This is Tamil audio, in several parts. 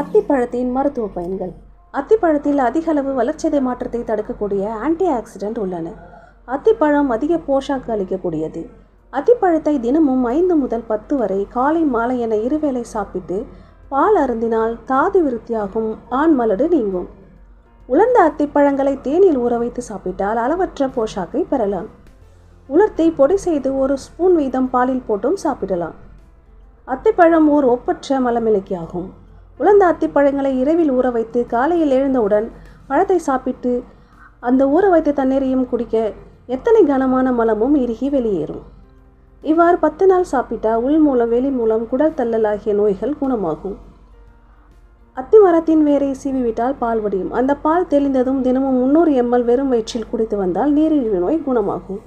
அத்திப்பழத்தின் மருத்துவ பயன்கள். அத்திப்பழத்தில் அதிக அளவு வளர்ச்சிதை மாற்றத்தை தடுக்கக்கூடிய ஆன்டி ஆக்சிடென்ட் உள்ளன. அத்திப்பழம் அதிக போஷாக்கு அளிக்கக்கூடியது. அத்திப்பழத்தை தினமும் ஐந்து முதல் பத்து வரை காலை மாலை என இருவேளை சாப்பிட்டு பால் அருந்தினால் தாது விருத்தியாகும் ஆண் மலடு நீங்கும். உலர்ந்த அத்திப்பழங்களை தேனில் ஊற வைத்து சாப்பிட்டால் அளவற்ற போஷாக்கை பெறலாம். உலர்த்தி பொடி செய்து ஒரு ஸ்பூன் வீதம் பாலில் போட்டும் சாப்பிடலாம். அத்திப்பழம் ஓர் ஒப்பற்ற மலமிளக்கியாகும். உலர்ந்த அத்திப்பழங்களை இரவில் ஊற வைத்து காலையில் எழுந்தவுடன் பழத்தை சாப்பிட்டு அந்த ஊற வைத்த தண்ணீரையும் குடிக்க எத்தனை கனமான மலமும் இறுகி வெளியேறும். இவ்வாறு பத்து நாள் சாப்பிட்டா உள் மூலம் வெளி மூலம் குடல் தள்ளல் ஆகிய நோய்கள் குணமாகும். அத்தி மரத்தின் வேரை சீவிவிட்டால் பால் வடியும். அந்த பால் தெளிந்ததும் தினமும் முந்நூறு எம்எல் வெறும் வயிற்றில் குடித்து வந்தால் நீரிழிவு நோய் குணமாகும்.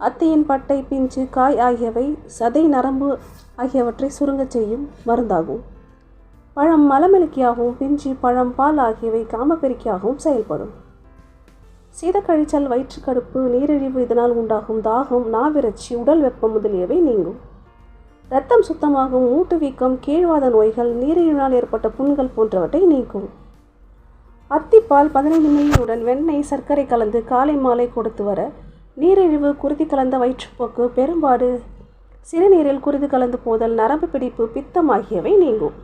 அத்தியின் பட்டை பிஞ்சு காய் ஆகியவை சதை நரம்பு ஆகியவற்றை சுருங்கச் செய்யும் மருந்தாகும். பழம் மலமிளக்கியாகவும் பிஞ்சு பழம் பால் ஆகியவை காமப்பெருக்கியாகவும் செயல்படும். சீதக்கழிச்சல் வயிற்றுக்கடுப்பு நீரிழிவு இதனால் உண்டாகும் தாகம் நாவிரட்சி உடல் வெப்பம் முதலியவை நீங்கும். இரத்தம் சுத்தமாகும் மூட்டு வீக்கம் கீழ்வாத நோய்கள் நீரிழிவினால் ஏற்பட்ட புண்கள் போன்றவற்றை நீக்கும். அத்திப்பால் பதினைந்து மில்லியுடன் வெண்ணெய் சர்க்கரை கலந்து காலை மாலை கொடுத்து வர நீரிழிவு குருதி கலந்த வயிற்றுப்போக்கு பெரும்பாடு சிறுநீரில் குருதி கலந்து போதல் நரம்பு பிடிப்பு பித்தம் ஆகியவை நீங்கும்.